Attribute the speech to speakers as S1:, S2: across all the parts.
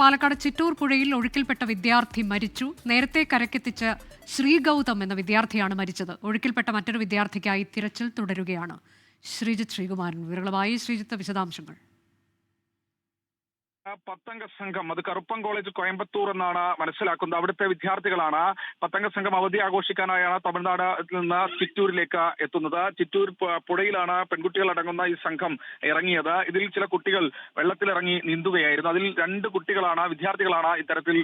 S1: പാലക്കാട് ചിറ്റൂർ പുഴയിൽ ഒഴുക്കിൽപ്പെട്ട വിദ്യാർത്ഥി മരിച്ചു. നേരത്തെ കരക്കെത്തിച്ച ശ്രീഗൗതം എന്ന വിദ്യാർത്ഥിയാണ് മരിച്ചത്. ഒഴുക്കിൽപ്പെട്ട മറ്റൊരു വിദ്യാർത്ഥിക്കായി തിരച്ചിൽ തുടരുകയാണ്. ശ്രീജിത് ശ്രീകുമാരൻ. വിരളമായി ശ്രീജിത്ത് വിശദാംശങ്ങൾ.
S2: പത്തംഗ സംഘം അത് കറുപ്പം കോളേജ് കോയമ്പത്തൂർ എന്നാണ് മനസ്സിലാക്കുന്നത്. അവിടുത്തെ വിദ്യാർത്ഥികളാണ് പത്തംഗ സംഘം അവധി ആഘോഷിക്കാനായാണ് തമിഴ്നാട് നിന്ന് ചിറ്റൂരിലേക്ക് എത്തുന്നത്. ചിറ്റൂർ പുഴയിലാണ് പെൺകുട്ടികൾ അടങ്ങുന്ന ഈ സംഘം ഇറങ്ങിയത്. ഇതിൽ ചില കുട്ടികൾ വെള്ളത്തിലിറങ്ങി നീന്തുകയായിരുന്നു. അതിൽ രണ്ട് കുട്ടികളാണ് വിദ്യാർത്ഥികളാണ് ഇത്തരത്തിൽ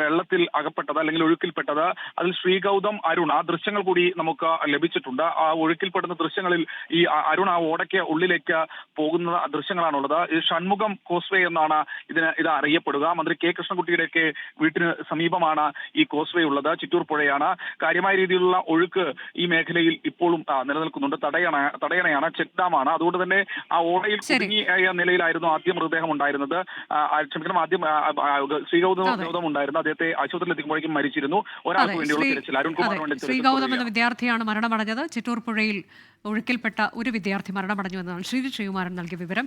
S2: വെള്ളത്തിൽ അകപ്പെട്ടത് അല്ലെങ്കിൽ ഒഴുക്കിൽപ്പെട്ടത്. അതിൽ ശ്രീഗൗതം അരുൺ ആ ദൃശ്യങ്ങൾ കൂടി നമുക്ക് ലഭിച്ചിട്ടുണ്ട്. ആ ഒഴുക്കിൽപ്പെടുന്ന ദൃശ്യങ്ങളിൽ ഈ അരുൺ ആ ഓടയ്ക്ക് ഉള്ളിലേക്ക് പോകുന്ന ദൃശ്യങ്ങളാണുള്ളത്. ഈ ഷൺമുഖം കോസ്വേ എന്നാണ് ഇതിന് ഇത് അറിയപ്പെടുക. മന്ത്രി കെ കൃഷ്ണൻകുട്ടിയുടെയൊക്കെ വീട്ടിന് സമീപമാണ് ഈ കോസ്വേ ഉള്ളത്. ചിറ്റൂർ പുഴയാണ്. കാര്യമായ രീതിയിലുള്ള ഒഴുക്ക് ഈ മേഖലയിൽ ഇപ്പോഴും നിലനിൽക്കുന്നുണ്ട്. തടയണ തടയണയാണ് ചെക്ക് ഡാമാണ്. അതുകൊണ്ട് തന്നെ ആ ഓടയിൽ. കുടുങ്ങിയ നിലയിലായിരുന്നു ആദ്യം മൃതദേഹം ഉണ്ടായിരുന്നത്. ക്ഷമിക്കണം ആദ്യം ശ്രീഗൗതമ ശ്രീഗൗതം ഉണ്ടായിരുന്നു അദ്ദേഹത്തെ ആശുപത്രിയിൽ എത്തിക്കുമ്പോഴേക്കും മരിച്ചിരുന്നു. ഒരാൾക്ക് വേണ്ടിയുള്ള തിരച്ചിൽ. അരുൺകുമാർ വേണ്ടി
S1: ശ്രീ എന്ന വിദ്യാർത്ഥിയാണ് മരണമടഞ്ഞത്. ചിറ്റൂർ പുഴയിൽ ഒഴുക്കിൽപ്പെട്ട ഒരു വിദ്യാർത്ഥി മരണമടഞ്ഞു എന്നതാണ് ശ്രീ ശ്രീകുമാരൻ നൽകിയ വിവരം.